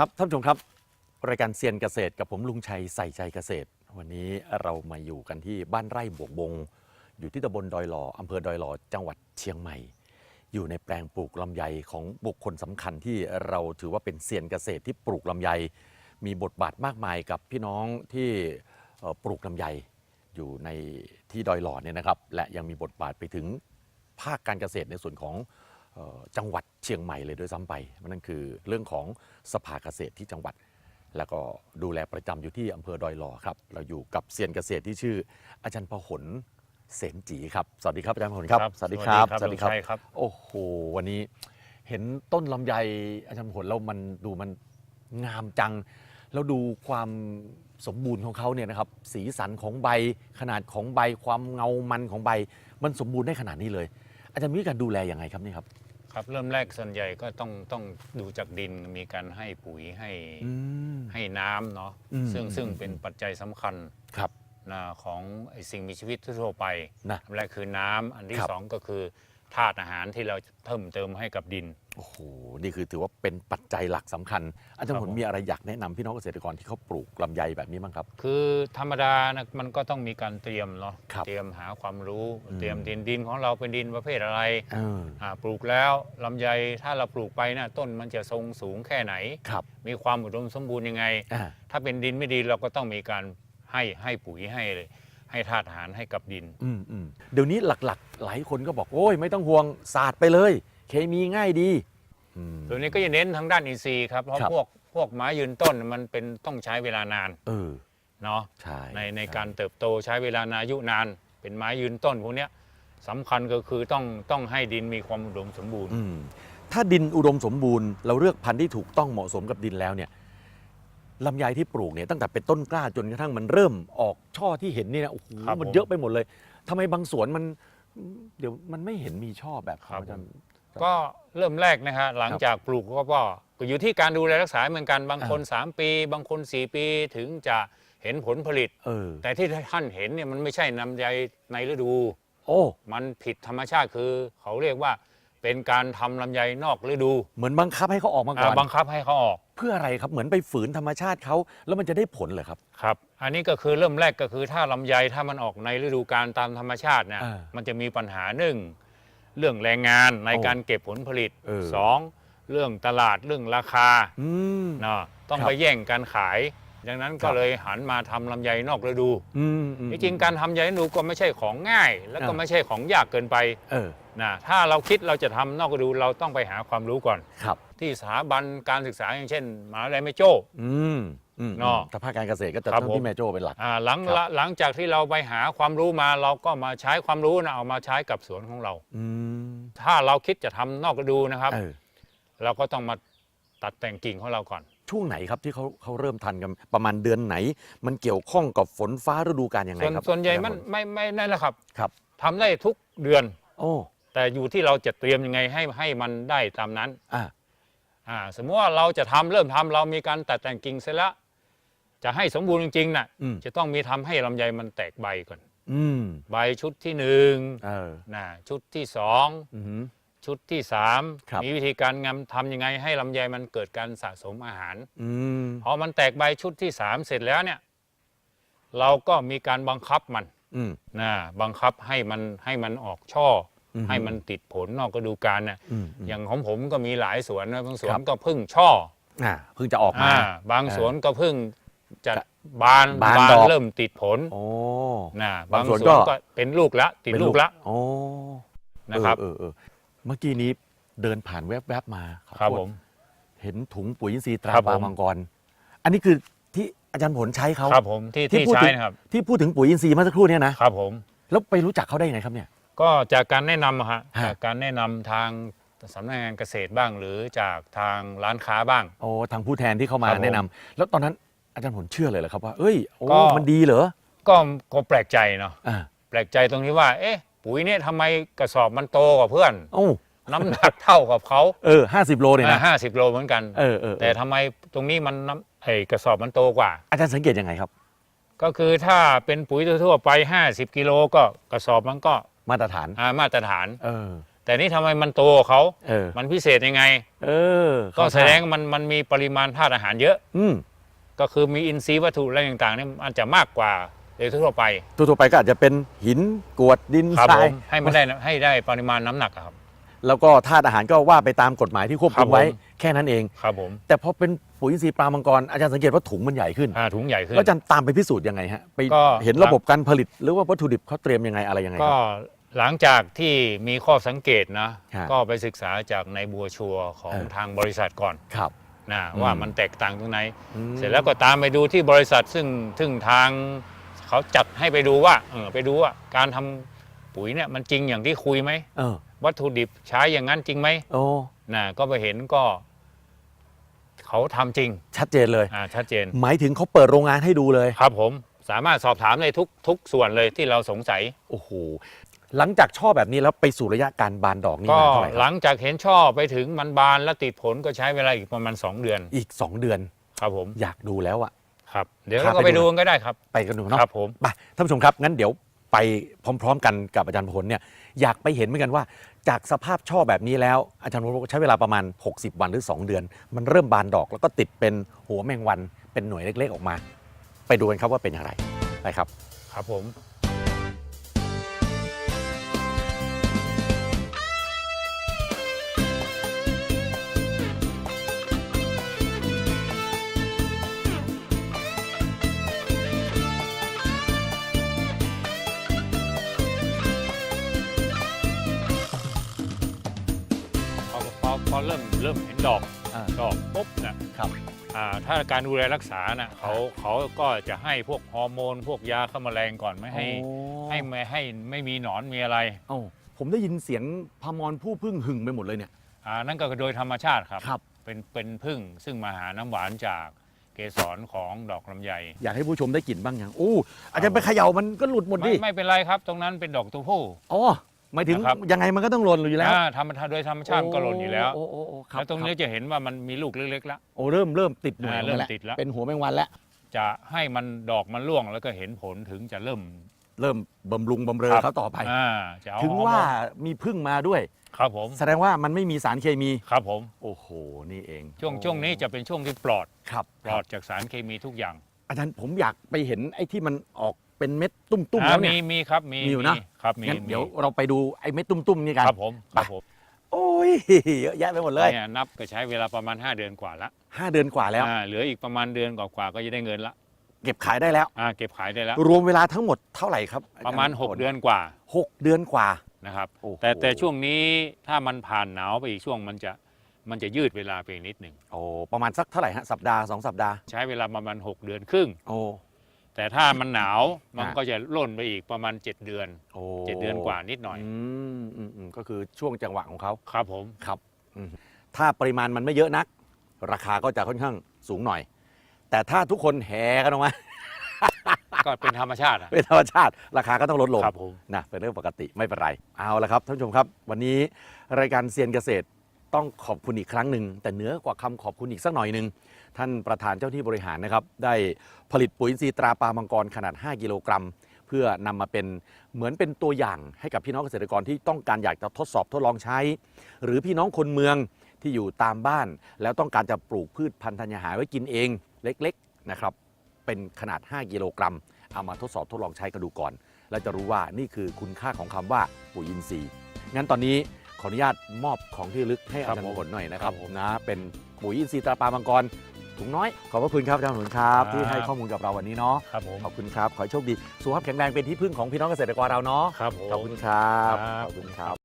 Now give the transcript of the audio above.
ครับท่านผู้ชมครับ รายการเซียนเกษตรกับผมลุงชัยใส่ใจเกษตร วันนี้เรามาอยู่กันที่บ้านไร่บวกบง อยู่ที่ตำบลดอยหล่ออำเภอดอยหล่อจังหวัดเชียงใหม่ อยู่ในแปลงปลูกลำไยของบุคคลสำคัญที่เราถือว่าเป็นเซียนเกษตรที่ปลูกลำไย มีบทบาทมากมายกับพี่น้องที่เอ่อปลูกลำไย อยู่ในที่ดอยหล่อเนี่ยนะครับ และยังมีบทบาทไปถึงภาคการเกษตรในส่วนของ จังหวัดเชียงใหม่เลยด้วยซ้ำไปนั่นคือเรื่องของสภาเกษตรที่จังหวัด แล้วก็ดูแลประจำอยู่ที่อำเภอดอยหล่อครับ เราอยู่กับเซียนเกษตรที่ชื่อ อาจารย์พหลเสนจีครับสวัสดีครับอาจารย์พหลครับครับสวัสดีครับสวัสดีครับลุงชัยครับ โอ้โหวันนี้เห็นต้นลำไยอาจารย์พหลแล้วมันดูมันงามจัง แล้วดูความสมบูรณ์ของเขาเนี่ยนะครับสีสันของใบขนาดของใบความเงามันของใบ มันสมบูรณ์ได้ขนาดนี้เลย อาจารย์มีการดูแลยังไงครับนี่ครับ ครับเริ่มแรกส่วนใหญ่ก็ต้องต้องดูจากดินมีการให้ปุ๋ยให้อืมให้น้ำเนาะอืมซึ่งอืมซึ่งเป็นปัจจัยสำคัญครับนะของไอ้สิ่งมีชีวิตทั่วๆไปนะอันแรกคือน้ำอันที่ครับสองก็คือ ธาตุอาหารที่เราเพิ่มเติมให้กับดิน โอ้โห นี่คือถือว่าเป็นปัจจัยหลักสำคัญ อาจารย์ครับผลผมมีอะไรอยากแนะนำพี่น้องเกษตรกรที่เขาปลูกลำไยแบบนี้บ้างครับ คือธรรมดานะมันก็ต้องมีการเตรียมเนาะครับเตรียมหาความรู้อืมเตรียมดินดินของเราเป็นดินประเภทอะไรเอออ่าปลูกแล้วลำไยถ้าเราปลูกไปนะต้นมันจะทรงสูงแค่ไหนครับมีความอุดมสมบูรณ์ยังไงอ่าถ้าเป็นดินไม่ดีเราก็ต้องมีการให้ให้ปุ๋ยให้ ให้ธาตุอาหารให้กับดิน อืมอืมเดี๋ยวนี้หลักๆ หลายคนก็บอกโอ้ยไม่ต้องห่วงศาสตร์ไปเลย เคมีง่ายดีอืม ตัวนี้ก็จะเน้นทางด้านอินทรีย์ครับ เพราะครับ พวกพวกไม้ยืนต้นมันเป็นต้องใช้เวลานานเออเนาะ ใช่ในในช่การเติบโตใช้เวลานายุนาน เป็นไม้ยืนต้นพวกเนี้ยสำคัญก็คือต้องต้องให้ดินมีความอุดมสมบูรณ์ อืมถ้าดินอุดมสมบูรณ์เราเลือกพันธุ์ที่ถูกต้องเหมาะสมกับดินแล้วเนี่ย ลำไยที่ปลูกเนี่ยตั้งแต่เป็นต้นกล้าจนกระทั่งมันเริ่มออกช่อที่เห็นนี่นะโอ้โหครับมันผม เยอะไปหมดเลยทำไมบางสวนมัน เดี๋ยวมันไม่เห็นมีช่อแบบครับอาจารย์ ก็เริ่มแรกนะฮะหลังจากปลูกก็ก็อยู่ที่การดูแลรักษาเหมือนกันบางคน 3 ปี บางคน 4 ปีถึงจะเห็นผลผลิต เออ แต่ที่ท่านเห็นเนี่ยมันไม่ใช่น้ำใยในฤดู โอ้ มันผิดธรรมชาติคือ เขาเรียกว่าเป็นการทำลำไยนอกฤดูเหมือนบังคับให้เขาออกมาก่อนอ่าบังคับให้เขาออก เพื่ออะไรครับเหมือนไปฝืนธรรมชาติเขาแล้วมันจะได้ผลเหรอครับ ครับ อันนี้ก็คือเริ่มแรกก็คือถ้าลำไยถ้ามันออกในฤดูกาลตามธรรมชาติเนี่ยอ่ามันจะมีปัญหาหนึ่งเรื่องแรงงานในโอ้การเก็บผลผลิตเออ สองเรื่องตลาดเรื่องราคาอืม เนาะต้องครับไปแย่งการขาย ดังนั้นคก็รับเลยหันมาทำลำไยนอกฤดูอืมอืม จริงๆการทำลำไยนอกฤดูก็ไม่ใช่ของง่าย แล้วก็อ่า ไม่ใช่ของยากเกินไปเออนะถ้าเราคิดเราจะทำนอกฤดูเราต้องไปหาความรู้ก่อน ครับ ที่สถาบันการศึกษาอย่างเช่นมหาวิทยาลัยแม่โจ้ อืมอืมเนาะแต่ภาคการเกษตรก็จะครับต้องผมที่แม่โจ้เป็นหลัก อ่าหลังครับละหลังจากที่เราไปหาความรู้มาเราก็มาใช้ความรู้นะเอามาใช้กับสวนของเรา อืมถ้าเราคิดจะทำนอกฤดูนะครับ เออเราก็ต้องมาตัดแต่งกิ่งของเราก่อน ช่วงไหนครับที่เขาเขาเริ่มทันกันประมาณเดือนไหน มันเกี่ยวข้องกับฝนฟ้าฤดูกาลยังไงส่วนครับส่วนใหญ่มันอาจารย์พลไม่ไม่นั่นแหละครับครับ ทำได้ทุกเดือน โอ้แต่อยู่ที่เราจะเตรียมยังไงให้ให้มันได้ตามนั้น อ่าอ่า สมมติว่าเราจะทำเริ่มทำเรามีการตัดแต่งกิ่งเสร็จแล้ว จะให้สมบูรณ์จริงๆน่ะอืมจะต้องมีทำให้ลำไยมันแตกใบก่อนอืมใบชุดที่หนึ่งเออนะชุดที่สองอือหือชุดที่สามครับมีวิธีการงำทำยังไงให้ลำไยมันเกิดการสะสมอาหารอืมพอมันแตกใบชุดที่สามเสร็จแล้วเนี่ย เราก็มีการบังคับมันอืมนะบังคับให้มันให้มันออกช่อออฮึ ให้มันติดผลนอกฤดูกาลเนี่ยอืมอืมอย่างของผมก็มีหลายสวนนะบางสวครันบก็เพึ่งช่ออ่าเพิ่งจะออกมาอ่าบางสวนก็เพึ่งจะบานบานดอกเริ่มติดผลโอ้นะบาบางงสวนสก็วนก็เป็นลูกละ ติดเป็นลูกละโอ้นะครับเออเออเออเมื่อกี้นี้เดินผ่านแวบๆมาขอครับโทษผม เห็นถุงปุ๋ยอินทรีย์ตราครับปลาผมมังกร อันนี้คือที่อาจารย์ผลใช้เขาครับผมที่ที่ที่พูดใช้ถึงนะครับที่พูดถึงปุ๋ยอินทรีย์เมื่อสักครู่เนี่ยนะครับผมแล้วไปรู้จักเขาได้ยังไงครับเนี่ย ก็จากการแนะนำอะฮะฮะ จากการแนะนำทางสำนักงานเกษตรบ้าง หรือจากทางร้านค้าบ้าง โอ้ทางผู้แทนที่เข้ามาครับผมแนะนำแล้วตอนนั้นอาจารย์ผลเชื่อเลยเหรอครับว่า เอ้ยโอ้ก็ มันดีเหรอก็ก็แปลกใจเนาะอ่าแปลกใจตรงที่ว่า เอ๊ะ ปุ๋ยเนี่ยทำไมกระสอบมันโตกว่าเพื่อน โอ้น้ำหนักเท่ากับเขาเออห้าสิบโลเนี่ยนะห้าสิบโลเหมือนกัน เออเออเออแต่ทำไมตรงนี้มันน้ำไอ้กระสอบมันโตกว่า อาจารย์สังเกตยังไงครับ ก็คือถ้าเป็นปุ๋ยทั่วๆไป 50 กิโลก็กระสอบมันก็ มาตรฐานอ่ามาตรฐาน เออ แต่นี่ทำไมมันโตกว่าเขา เออ มันพิเศษยังไง เออก็เข้าแสดงว่ามันมันมีปริมาณธาตุอาหารเยอะ อืมก็คือมีอินทรีย์วัตถุอะไรต่างๆเนี่ยมันจะมากกว่าโดยทั่วๆไป ทั่วๆไปก็อาจจะเป็นหินกรวดดินครับทราผยมให้มันได้ให้ได้ปริมาณน้ำหนักอะครับ แล้วก็ธาตุอาหารก็ว่าไปตามกฎหมายที่ควบครัคุบมไว้ผม แค่นั้นเอง ครับผมแต่พอเป็นปุ๋ยอินทรีย์ปลามังกรอาจารย์สังเกตว่าถุงมันใหญ่ขึ้น อ่าถุงใหญ่ขึ้น แล้วอาจารย์ตามไปพิสูจน์ยังไงฮะไปก็ เห็นระบบการผลิตหรือว่าวัตถุดิบเขาเตรียมยังไงอะไรยังไงคก็รับ หลังจากที่มีข้อสังเกตนะ ฮะก็ไปศึกษาจากในบัวชัวร์ของเออ ทางบริษัทก่อนครับ นะอืม ว่ามันแตกต่างตรงไหน อืม เสร็จแล้วก็ตามไปดูที่บริษัทซึ่งซึ่งทางเขาจัดให้ไปดูว่าเออไปดูว่าการทำปุ๋ยเนี่ยมันจริงอย่างที่คุยไหม เออวัตถุดิบใช้อย่างนั้นจริงไหมโอ้นะก็ไปเห็นก็ เขาทำจริงชัดเจนเลย อ่าชัดเจน หมายถึงเขาเปิดโรงงานให้ดูเลย ครับผมสามารถสอบถามในทุกทุกส่วนเลยที่เราสงสัย โอ้โห หลังจากช่อแบบนี้แล้วไปสู่ระยะการบานดอกนี่ก็นานเท่าไหร่คหรับลังจากเห็นช่อไปถึงมันบานและติดผลก็ใช้เวลาอีกประมาณ 2 เดือนอีก 2 เดือนครับผมอยากดูแล้วอะ ครับ เดี๋ยวพาเราก็ไปไปดู ดูกันก็ได้ครับ ไปกันดูเนาะครับผม ไปท่านผู้ชมครับ งั้นเดี๋ยวไปพร้อม ๆ กันกับอาจารย์พลเนี่ยอยากไปเห็นเหมือนกันว่า จากสภาพช่อแบบนี้แล้วอาจารย์พลบอกว่าใช้เวลาประมาณ 60 วันหรือ 2 เดือน มันเริ่มบานดอกแล้วก็ติดเป็นหัวแมงวันเป็นหน่วยเล็กๆออกมา ไปดูกันครับว่าเป็นอย่างไรไปครับ ครับผม อพอพอเริ่มเริ่มเห็นดอกอ่า ดอกปุ๊บนะครับ อ่าถ้าการดูแลรักษาน่ะเขาเขาก็จะให้พวกฮอร์โมน พวกยาฆ่าแมลงก่อนไม่ให้ให้ไม่ให้ไม่มีหนอนมีอะไรโอ้ผมได้ยินเสียงพามรผู้พึ่งหึงไปหมดเลยเนี่ย อ่านั่นก็โดยธรรมชาติครับ ครับ เป็นเป็นพึ่งซึ่งมาหาน้ำหวานจากเกสรของดอกลำไยอยากให้ผู้ชมได้กลิ่นบ้างอย่างอู้อาจารย์ไปเขย่ามันก็หลุดหมดไม่ดิไม่เป็นไรครับ ตรงนั้นเป็นดอกตัวผู้ อ๋อ หมายถึงนะครับ ยังไงมันก็ต้องหล่นอยู่แล้วอ่าธรรมชาติโดยธรรมชาติมันก็หล่นอยู่แล้วโอ้โอ้โอ้คบแล้วตรงนี้คบจะเห็นว่ามันมีลูกเล็กๆแล้ว โอ้เริ่มเริ่มติดหน่วยอ่าออกาเริ่มแล้วติดแล้ว เป็นหัวแมงวันแล้ว จะให้มันดอกมันร่วงแล้วก็เห็นผลถึงจะเริ่ม เริ่มบำรุงบำเรอครับ เขาต่อไป อ่าจะเอาถึงฮอร์โมนว่ามีพึ่งมาด้วย ครับผมแสดงว่ามันไม่มีสารเคมี ครับผม โอ้โห นี่เองช่วงช่วงนี้จะเป็นช่วงที่ปลอดครับปลอดจากสารเคมีทุกอย่าง อาจารย์ผมอยากไปเห็นไอ้ที่มันออก เป็นเม็ดตุ้มๆอ่าแล้วเนี่มีย มีครับมีมีอยู่นะ ครับมีงั้นมีเดี๋ยวเราไปดูไอ้เม็ดตุ้มๆนี่กันครับผมครับผมโอ้ยเยอะแยะไปหมดเลยเนี่ยนับก็ใช้เวลาประมาณ 5 เดือนกว่าละห้าเดือนกว่าแล้ว อ่าเหลืออีกประมาณเดือนกว่าๆก็จะได้เงินละเก็บขายได้แล้ว อ่าเก็บขายได้แล้ว รวมเวลาทั้งหมดเท่าไหร่ครับประมาณจย์6เดือนกว่าหกเดือนกว่า นะครับ โอ้โห แต่แต่ช่วงนี้ถ้ามันผ่านหนาวไปอีกช่วงมันจะมันจะยืดเวลาไปอีกนิดหนึ่งโอ้ประมาณสักเท่าไหร่ฮะสัปดาห์สองสัปดาห์ใช้เวลาประมาณ 6 เดือนครึ่ง โอ้ แต่ถ้ามันหนาวมันอ่าก็จะล่นไปอีกประมาณ 7 เดือนโอ้7เดือนกว่านิดหน่อยอืมอืมอืมก็คือช่วงจังหวะของเขาครับผมครับอืมถ้าปริมาณมันไม่เยอะนัก ราคาก็จะค่อนข้างสูงหน่อย แต่ถ้าทุกคนแห่กันออกมา ก็เป็นธรรมชาติอะเป็นธรรมชาติ ราคาก็ต้องลดลง ครับผม นะเป็นเรื่องปกติไม่เป็นไร เอาละครับท่านผู้ชมครับ วันนี้รายการเซียนเกษตร ต้องขอบคุณอีกครั้งหนึ่งแต่เหนือกว่าคำขอบคุณอีกสักหน่อยหนึ่งท่านประธานเจ้าที่บริหารนะครับ ได้ผลิตปุ๋ยอินทรีย์ตราปลามังกรขนาด 5 กิโลกรัม เพื่อนำมาเป็นเหมือนเป็นตัวอย่างให้กับพี่น้องเกษตรกรที่ต้องการอยากจะทดสอบทดลองใช้ หรือพี่น้องคนเมืองที่อยู่ตามบ้าน แล้วต้องการจะปลูกพืชพันธุ์ธัญญาหารไว้กินเองเล็กๆนะครับเป็นขนาด 5 กิโลกรัม เอามาทดสอบทดลองใช้กันดูก่อน แล้วจะรู้ว่านี่คือคุณค่าของคำว่าปุ๋ยอินทรีย์งั้นตอนนี้ ออนุญาตมอบของที่ระลึกให้อาจารครับย์ผมผลหน่อยนะครับครับผมนะเป็นปุ๋ยอินทรีย์ตราปลามังกรถุงน้อย ขอบพระคุณครับอาจารย์ผลครับครับที่ให้ข้อมูลกับเราวันนี้เนาะครับผมขอบคุณครับ ขอให้โชคดีสุขภาพแข็งแรงเป็นที่พึ่งของพี่น้องเกษตรกรเราเนาะครับผมขอบคุณครับครับขอบคุณครับ